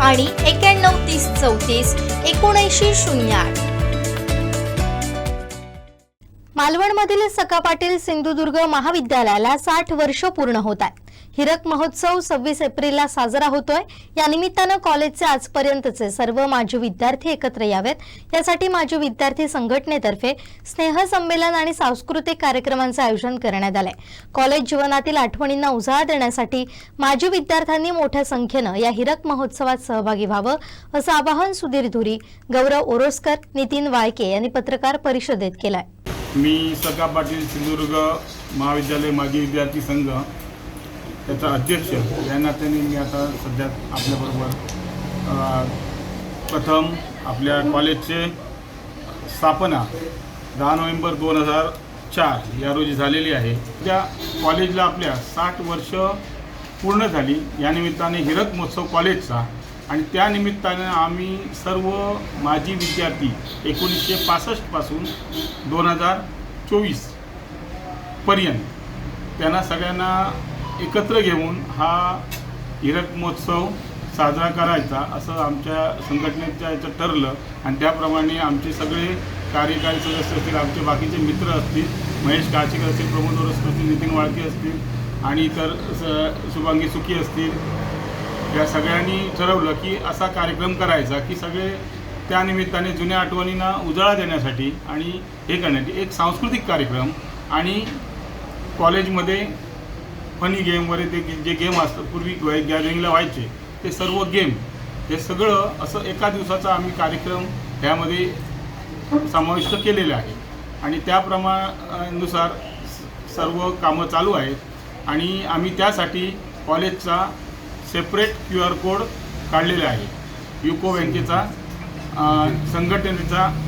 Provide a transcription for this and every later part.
आणि एक्याण्णव तीस चौतीस एकोणऐंशी शून्य आठ. मालवणमधील सका पाटील सिंधुदुर्ग महाविद्यालयाला साठ वर्ष पूर्ण होत आहे हिरक महोत्सव सव्वीस एप्रिलला साजरा होतोय. या निमित्तानं कॉलेजचे आजपर्यंतचे सर्व माजी विद्यार्थी एकत्र यावेत. यासाठी माजी विद्यार्थी संघटनेतर्फे स्नेहसंमेलन आणि सांस्कृतिक कार्यक्रमांचं आयोजन करण्यात आलंय. कॉलेज जीवनातील आठवणींना उजाळा देण्यासाठी माजी विद्यार्थ्यांनी मोठ्या संख्येनं या हिरक महोत्सवात सहभागी व्हावं असं आवाहन सुधीर धुरी गौरव ओरोसकर नितीन वाळके यांनी पत्रकार परिषदेत केलंय. मी सका पाटील सिंधुदुर्ग महाविद्यालय माजी विद्यार्थी संघ त्याचा अध्यक्ष या नात्याने मी आता सध्या आपल्याबरोबर प्रथम आपल्या कॉलेजचे स्थापना दहा नोव्हेंबर दोन हजार चार या रोजी झालेली आहे. त्या कॉलेजला आपल्या साठ वर्ष पूर्ण झाली. या निमित्ताने हिरक महोत्सव कॉलेजचा आणि त्या निमित्ताने आम्ही सर्व माजी विद्यार्थी एकोणीसशे पासष्टपासून दोन हजार चोवीसपर्यंत त्यांना सगळ्यांना एकत्र घेऊन हा हिरक महोत्सव साजरा करायचा असं आमच्या संघटनेच्या याचं ठरलं. आणि त्याप्रमाणे आमचे सगळे कार्यकारी सदस्य असतील आमचे बाकीचे मित्र असतील महेश काळशीकर असतील प्रमोद ओरसकर असतील नितीन वाळके असतील आणि इतर स शुभांगी सुखी असतील. या सगळ्यांनी ठरवलं की असा कार्यक्रम करायचा की सगळे त्यानिमित्ताने जुन्या आठवणींना उजाळा देण्यासाठी आणि हे करण्यासाठी एक सांस्कृतिक कार्यक्रम आणि कॉलेजमध्ये फनी गेम वगैरे ते जे गेम असतं पूर्वी गॅदरिंगला व्हायचे ते सर्व गेम हे सगळं असं एका दिवसाचा आम्ही कार्यक्रम ह्यामध्ये समाविष्ट केलेले आहे. आणि त्याप्रमाणानुसार स- सर्व कामं चालू आहेत. आणि आम्ही त्यासाठी कॉलेजचा सेपरेट क्यू आर कोड काढलेला आहे. युको बँकेचा संघटनेचा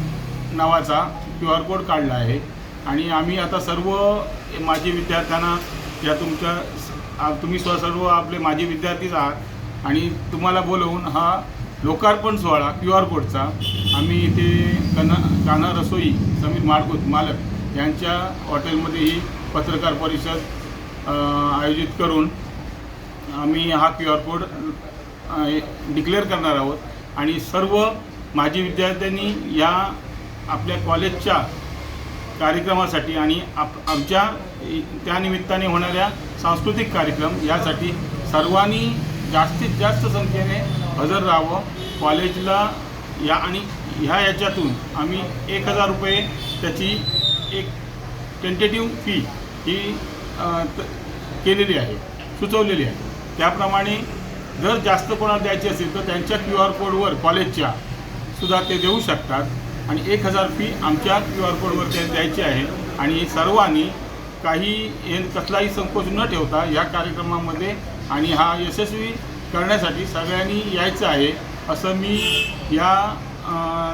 नावाचा क्यू आर कोड काढला आहे. आणि आम्ही आता सर्व माजी विद्यार्थ्यांना या तुमच्या तुम्ही स्व सर्व आपले माजी विद्यार्थीच आहात आणि तुम्हाला बोलवून हा लोकार्पण सोहळा क्यू आर कोडचा आम्ही इथे कना कान्हा रसोई समीर माडगुत मालक यांच्या हॉटेलमध्ये ही पत्रकार परिषद आयोजित करून आम्ही हा क्यू आर कोड डिक्लेअर करणार आहोत. आणि सर्व माजी विद्यार्थ्यांनी या आपल्या कॉलेजच्या कार्यक्रमासाठी आणि आप आमच्या त्यानिमित्ताने होणाऱ्या सांस्कृतिक कार्यक्रम यासाठी सर्वांनी जास्तीत जास्त संख्येने हजर राहावं. कॉलेजला या आणि ह्या याच्यातून आम्ही एक हजार रुपये त्याची एक टेंटेटिव्ह फी ही त- केलेली आहे सुचवलेली आहे. त्याप्रमाणे जर जास्त कोणाला द्यायची असेल तर त्यांच्या क्यू आर कोडवर कॉलेजच्या सुद्धा ते देऊ शकतात. आणि एक हजार फी आमच्या क्यू आर कोडवर ते द्यायची आहे. आणि सर्वांनी काही हे कसलाही संकोच न ठेवता या कार्यक्रमामध्ये आणि हा यशस्वी करण्यासाठी सगळ्यांनी यायचं आहे असं मी या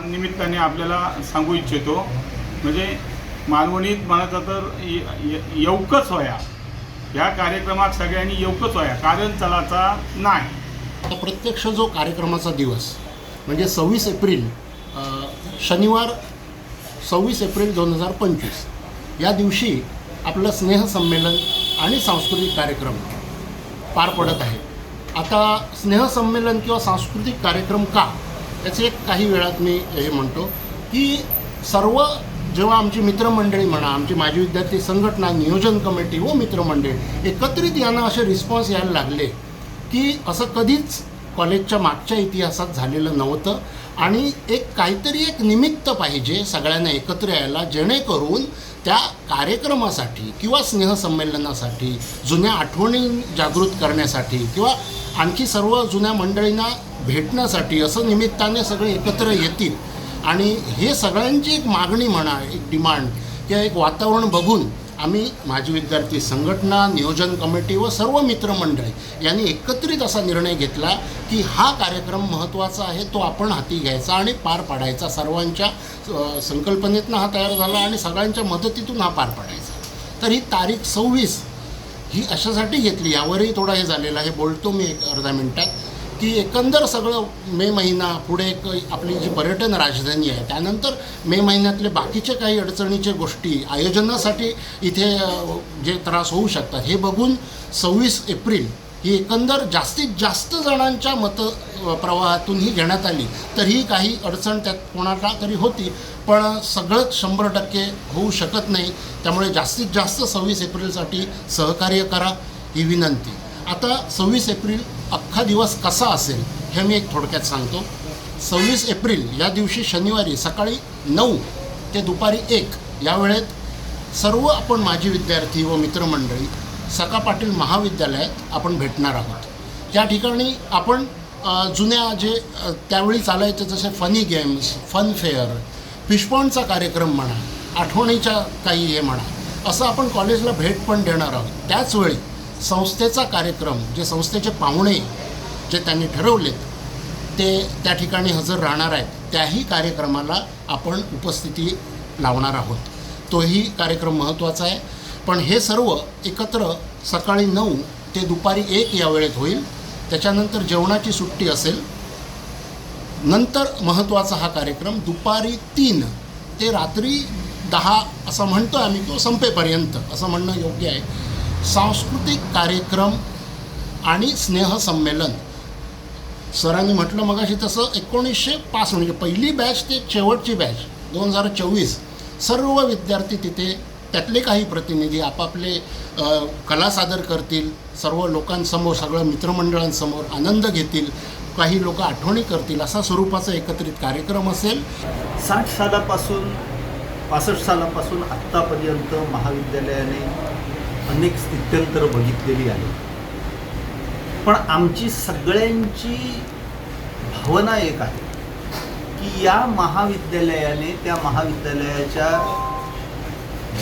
निमित्ताने आपल्याला सांगू इच्छितो. म्हणजे मालवणीत म्हणायचं तर य- य- येऊकच होया. या कार्यक्रमात सगळ्यांनी येऊकच होया. कारण चलाचा नाही. आता प्रत्यक्ष जो कार्यक्रमाचा दिवस म्हणजे सव्वीस एप्रिल शनिवार सव्वीस एप्रिल दोन हजार पंचवीस या दिवशी आपलं स्नेहसंमेलन आणि सांस्कृतिक कार्यक्रम पार पडत आहे. आता स्नेहसंमेलन किंवा सांस्कृतिक कार्यक्रम का? याचे एक काही वेळात मी हे म्हणतो की सर्व जेव्हा आमची मित्रमंडळी म्हणा आमची माजी विद्यार्थी संघटना नियोजन कमिटी व मित्रमंडळी एकत्रित यांना असे रिस्पॉन्स यायला लागले की असं कधीच कॉलेजच्या मागच्या इतिहासात झालेलं नव्हतं आणि एक काहीतरी एक निमित्त पाहिजे सगळ्यांना एकत्र यायला जेणेकरून त्या कार्यक्रमासाठी किंवा स्नेहसंमेलनासाठी जुन्या आठवणी जागृत करण्यासाठी किंवा आणखी सर्व जुन्या मंडळींना भेटण्यासाठी असं निमित्ताने सगळे एकत्र येतील. आणि हे सगळ्यांची एक मागणी म्हणा एक डिमांड किंवा एक वातावरण बघून आम्ही माजी विद्यार्थी संघटना नियोजन कमिटी व सर्व मित्रमंडळी यांनी एकत्रित असा निर्णय घेतला की हा कार्यक्रम महत्त्वाचा आहे तो आपण हाती घ्यायचा आणि पार पाडायचा. सर्वांच्या संकल्पनेतनं हा तयार झाला आणि सगळ्यांच्या मदतीतून हा पार पाडायचा. तर ही तारीख सव्वीस ही अशासाठी घेतली. यावरही थोडा हे झालेला आहे. बोलतो मी एक अर्धा मिनटात. की एकंदर सगळं मे महिना पुढे एक आपली जी पर्यटन राजधानी आहे त्यानंतर मे महिन्यातले बाकीचे काही अडचणीचे गोष्टी आयोजनासाठी इथे जे त्रास होऊ शकतात हे बघून सव्वीस एप्रिल ही एकंदर जास्तीत जास्त जणांच्या मत प्रवाहातून ही घेण्यात आली. तर ही काही अडचण त्यात कोणाला तरी होती पण सगळंच शंभर टक्के होऊ शकत नाही. त्यामुळे जास्तीत जास्त सव्वीस एप्रिलसाठी सहकार्य करा ही विनंती. आता सव्वीस एप्रिल अख्खा दिवस कसा असेल हे मी एक थोडक्यात सांगतो. सव्वीस एप्रिल या दिवशी शनिवारी सकाळी नऊ ते दुपारी एक या वेळेत सर्व आपण माजी विद्यार्थी व मित्रमंडळी सका पाटील महाविद्यालयात आपण भेटणार आहोत. त्या ठिकाणी आपण जुन्या जे त्यावेळी चालायचे जसे फनी गेम्स फन फेअर फिशपॉनचा कार्यक्रम म्हणा आठवणीच्या काही हे म्हणा असं आपण कॉलेजला भेट पण देणार आहोत. त्याचवेळी संस्थेचा कार्यक्रम जे संस्थेचे पाहुणे जे त्यांनी ठरवलेत ते त्या ठिकाणी हजर राहणार आहेत. त्याही कार्यक्रमाला आपण उपस्थिती लावणार आहोत. तोही कार्यक्रम महत्त्वाचा आहे. पण हे सर्व एकत्र सकाळी नऊ ते दुपारी एक या वेळेत होईल. त्याच्यानंतर जेवणाची सुट्टी असेल. नंतर महत्त्वाचा हा कार्यक्रम दुपारी तीन ते रात्री दहा असं म्हणतो आम्ही तो संपेपर्यंत असं म्हणणं योग्य आहे. सांस्कृतिक कार्यक्रम आणि स्नेहसंमेलन सरांनी म्हटलं मगाशी तसं एकोणीसशे पाच म्हणजे पहिली बॅच ते शेवटची बॅच दोन हजार चोवीस सर्व विद्यार्थी तिथे त्यातले काही प्रतिनिधी आपापले कला सादर करतील सर्व लोकांसमोर सगळ्या मित्रमंडळांसमोर आनंद घेतील काही लोक आठवणी करतील असा स्वरूपाचा एकत्रित कार्यक्रम असेल. साठ सालापासून पासष्ट सालापासून आत्तापर्यंत महाविद्यालयाने अनेक स्थित्यंतर बघितलेली आहे पण आमची सगळ्यांची भावना एक आहे की या महाविद्यालयाने त्या महाविद्यालयाच्या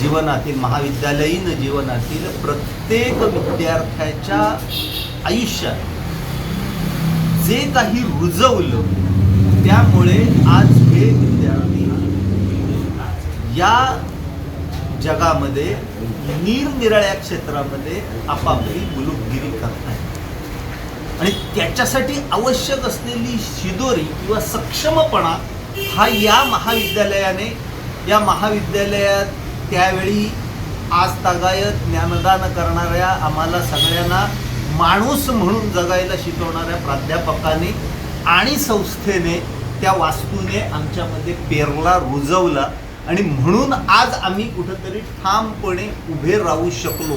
जीवनातील महाविद्यालयीन जीवनातील प्रत्येक विद्यार्थ्याच्या आयुष्यात जे काही रुजवलं त्यामुळे आज हे विद्यार्थी या जगामध्ये निरनिराळ्या क्षेत्रामध्ये आपापली मुलुकगिरी करतायत आणि त्याच्यासाठी आवश्यक असलेली शिदोरी किंवा सक्षमपणा हा या महाविद्यालयाने या महाविद्यालयात त्यावेळी आज तागायत ज्ञानदान करणाऱ्या आम्हाला सगळ्यांना माणूस म्हणून जगायला शिकवणाऱ्या प्राध्यापकाने आणि संस्थेने त्या वास्तूने आमच्यामध्ये पेरला रुजवला. आणि म्हणून आज आम्ही कुठंतरी ठामपणे उभे राहू शकलो.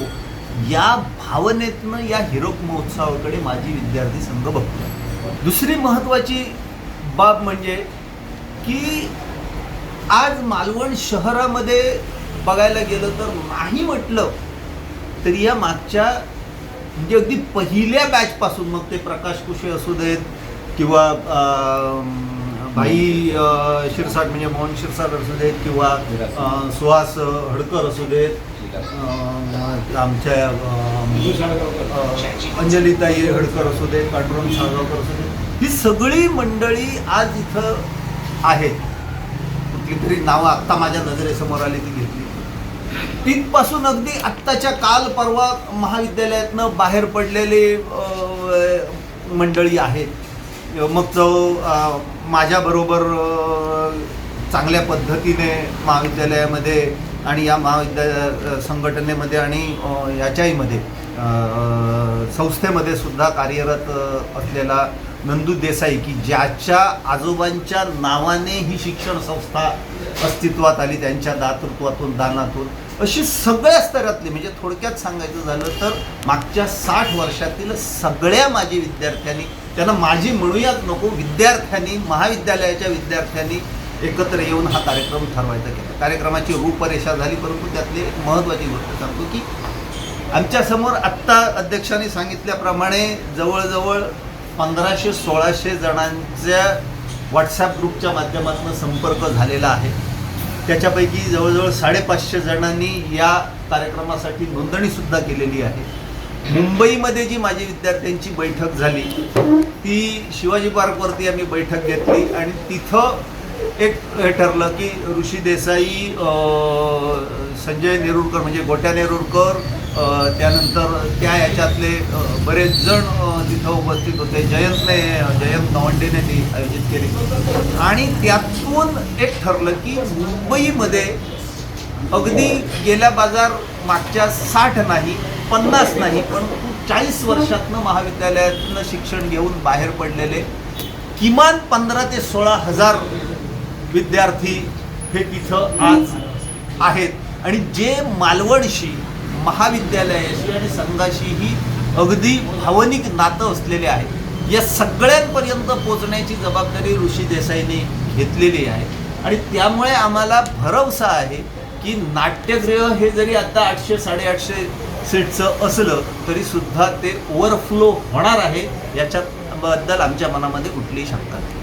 या भावनेतनं या हिरक महोत्सवाकडे माझी विद्यार्थी संघ बघतो दुसरी महत्त्वाची बाब म्हणजे की आज मालवण शहरामध्ये बघायला गेलं तर नाही म्हटलं तरी या मागच्या म्हणजे अगदी पहिल्या बॅचपासून मग ते प्रकाश कुशे असू देत किंवा भाई शिरसाट म्हणजे मोहन शिरसाट असू देत किंवा सुहास हडकर असू देत आमच्या अंजलीताई हडकर असू देत पांडुरंग साळगावकर असू देत ही सगळी मंडळी आज इथं आहेत. कुठली तरी नावं आत्ता माझ्या नजरेसमोर आली ती घेतली. तिथपासून अगदी आत्ताच्या काल परवा महाविद्यालयातनं बाहेर पडलेले मंडळी आहेत. मग तो माझ्याबरोबर चांगल्या पद्धतीने महाविद्यालयामध्ये आणि या महाविद्यालय संघटनेमध्ये आणि याच्याहीमध्ये संस्थेमध्ये सुद्धा कार्यरत असलेला नंदू देसाई की ज्याच्या आजोबांच्या नावाने ही शिक्षण संस्था अस्तित्वात आली त्यांच्या दातृत्वातून दानातून अशी सगळ्या स्तरातली म्हणजे थोडक्यात सांगायचं झालं तर मागच्या साठ वर्षातील सगळ्या माझी विद्यार्थ्यांनी त्यांना माझी म्हणूयाच नको विद्यार्थ्यांनी महाविद्यालयाच्या विद्यार्थ्यांनी एकत्र येऊन हा कार्यक्रम ठरवायचा केला. कार्यक्रमाची रूपरेषा झाली परंतु त्यातली एक महत्त्वाची गोष्ट सांगतो की आमच्यासमोर आत्ता अध्यक्षांनी सांगितल्याप्रमाणे जवळजवळ पंधराशे सोळाशे जणांच्या व्हॉट्सॲप ग्रुपच्या माध्यमातून संपर्क झालेला आहे. त्याच्यापैकी जवळजवळ साडेपाचशे जणांनी या कार्यक्रमासाठी नोंदणीसुद्धा केलेली आहे. मुंबईमध्ये जी माझी विद्यार्थ्यांची बैठक झाली ती शिवाजी पार्कवरती आम्ही बैठक घेतली आणि तिथं एक हे ठरलं की ऋषी देसाई संजय नेरुरकर म्हणजे गोट्या नेरुरकर त्यानंतर त्या याच्यातले बरेच जण तिथं उपस्थित होते. जयंतने जयंत नवंडेने ती आयोजित केली. आणि त्यातून एक ठरलं की मुंबईमध्ये अगदी गेल्या बाजार मागच्या साठ नाही पन्नास नाही पण चाळीस वर्षातनं महाविद्यालयातनं शिक्षण घेऊन बाहेर पडलेले किमान पंधरा ते सोळा हजार विद्यार्थी हे तिथं आज आहेत. आणि जे मालवणशी महाविद्यालयाशी आणि संघाशीही अगदी भावनिक नातं असलेले आहे या सगळ्यांपर्यंत पोचण्याची जबाबदारी ऋषी देसाईने घेतलेली आहे. आणि त्यामुळे आम्हाला भरवसा आहे की नाट्यगृह हे जरी आता आठशे साडेआठशे सीटचं असलं तरी सुद्धा ते ओव्हरफ्लो होणार आहे याच्याबद्दल आमच्या मनामध्ये कुठलीही शंका नाही.